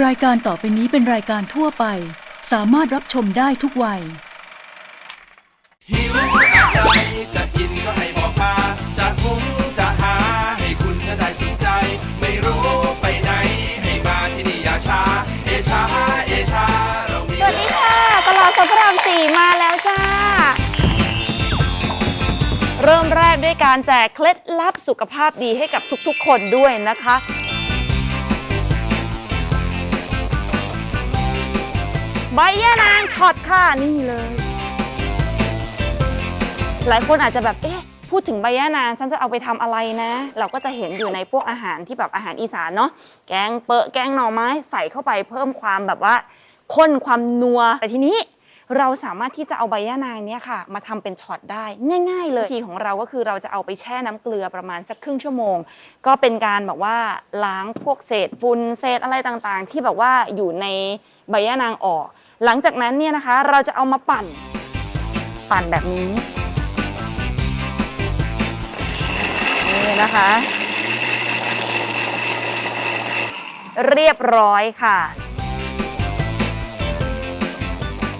รายการต่อไปนี้เป็นรายการทั่วไป สามารถรับชมได้ทุกวัย หิวอะไรจะกินก็ให้บอกมา จะหุงจะหา ให้คุณน่ะได้สนใจ ไม่รู้ไปไหน ให้มาที่นี่อย่าช้า เอชาเอชาเรามี สวัสดีค่ะ ตลาดสดพระรามสี่มาแล้วจ้า เริ่มแรกด้วยการแจกเคล็ดลับสุขภาพดีให้กับทุกๆ คนด้วยนะคะ ใบย่านางช็อตค่ะนี่เลย หลายคนอาจจะแบบเอ๊ะพูดถึงใบย่านางฉันจะเอาไปทำอะไรนะ เราก็จะเห็นอยู่ในพวกอาหารที่แบบอาหารอีสานเนาะแกงเปอะแกงหน่อไม้ใส่เข้าไปเพิ่มความแบบว่าข้นความนัวแต่ทีนี้เราสามารถที่จะเอาใบย่านางเนี่ยค่ะ มาทำเป็นช็อตได้ง่าย ๆ เลยวิธีของเราก็คือเราจะเอาไปแช่น้ำเกลือประมาณสักครึ่งชั่วโมง ก็เป็นการแบบว่าล้างพวกเศษฝุ่นเศษอะไรต่างๆ ที่แบบว่าอยู่ในใบย่านางออก หลังจากนั้นเนี่ยนะคะเราจะเอามาปั่น ปั่นแบบนี้นี่นะคะ เรียบร้อยค่ะ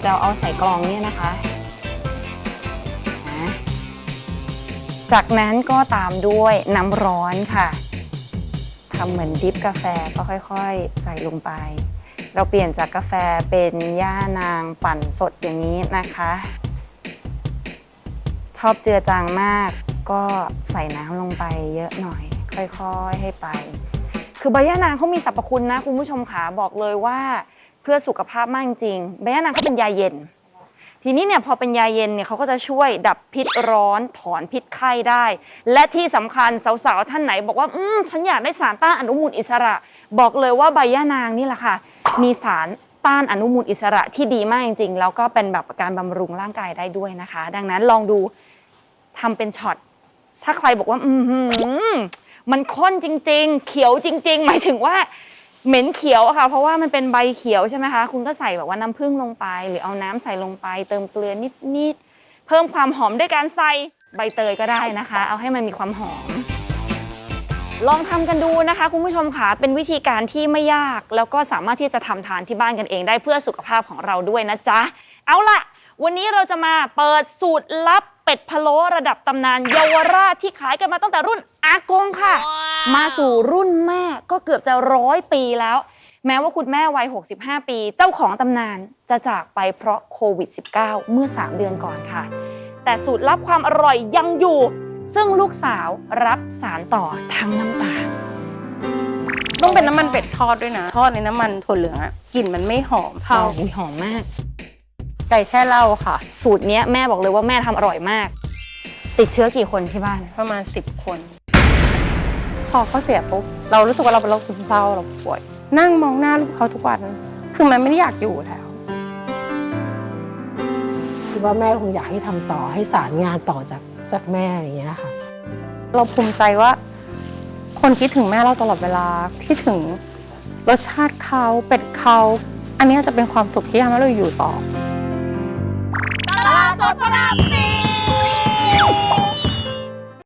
เราเอาใส่กล่องเนี่ยนะคะ จากนั้นก็ตามด้วยน้ำร้อนค่ะทำเหมือนดิฟกาแฟก็ค่อยๆ ใส่ลงไป เราเปลี่ยนจากกาแฟเป็นย่านางปั่นสดอย่างนี้นะคะ ชอบเจือจางมากก็ใส่น้ำลงไปเยอะหน่อย ค่อยๆให้ไป คือใบย่านางเขามีสรรพคุณนะคุณผู้ชมขาบอกเลยว่าเพื่อสุขภาพมากจริงใบย่านางเขาเป็นยาเย็น ทีนี้เนี่ยพอเป็นยาเย็นเนี่ยเขาก็จะช่วยดับพิษร้อนถอนพิษไข้ได้ และที่สำคัญสาวๆท่านไหน บอกว่าอืมฉันอยากได้สารต้านอนุมูลอิสระ บอกเลยว่าใบย่านางนี่แหละค่ะ มีสารต้านอนุมูลอิสระที่ดีมากจริงๆ แล้วก็เป็นแบบการบำรุงร่างกายได้ด้วยนะคะ ดังนั้นลองดูทำเป็นช็อตถ้าใครบอกว่า อือหือมันข้นจริง ๆ เขียวจริง ๆ หมายถึงว่า เหม็นเขียวอะค่ะ เพราะว่ามันเป็นใบเขียวใช่ไหมคะ คุณก็ใส่แบบว่าน้ำผึ้งลงไป หรือเอาน้ำใส่ลงไป เติมเกลือนิดๆเพิ่มความหอมด้วยการใส่ใบเตยก็ได้นะคะ เอาให้มันมีความหอม ลองทำกันดูนะคะคุณผู้ชมค่ะเป็นวิธีการที่ไม่ยาก แล้วก็สามารถที่จะทำทานที่บ้านกันเองได้เพื่อสุขภาพของเราด้วยนะจ๊ะเอาล่ะ วันนี้เราจะมาเปิดสูตรลับเป็ดพะโล้ระดับตำนานเยาวราชที่ขายกันมาตั้งแต่รุ่นอากงค่ะ มาสู่รุ่นแม่ก็เกือบจะร้อยปีแล้ว แม้ว่าคุณแม่วัย 65 ปี เจ้าของตำนานจะจากไปเพราะโควิด -19 เมื่อ 3 เดือนก่อนค่ะ แต่สูตรลับความอร่อยยังอยู่ ซึ่งลูกสาวรับสารต่อทั้งน้ำตาต้องเป็นน้ำมันเป็ดทอดด้วยนะ ทอดในน้ำมันถั่วเหลืองอะกลิ่นมันไม่หอมเท่าหอมมาก ไก่แช่เหล้าค่ะ สูตรเนี้ยแม่บอกเลยว่าแม่ทำอร่อยมาก ติดเชื้อกี่คนที่บ้าน ประมาณ 10 คน พอเขาเสียปุ๊บเรารู้สึกว่าเราเป็นโรคซึมเศร้าเราป่วย นั่งมองหน้าลูกเขาทุกวัน คือมันไม่ได้อยากอยู่แล้ว คิดว่าแม่คงอยากให้ทำต่อให้สารงานต่อจากจากแม่อย่างเงี้ยค่ะ เราภูมิใจว่า คนคิดถึงแม่เราตลอดเวลาคิดถึงรสชาติเขาเป็ดเขาอันนี้จะเป็นความสุขที่ทำให้เราอยู่ต่อตลาด สดพระรามสี่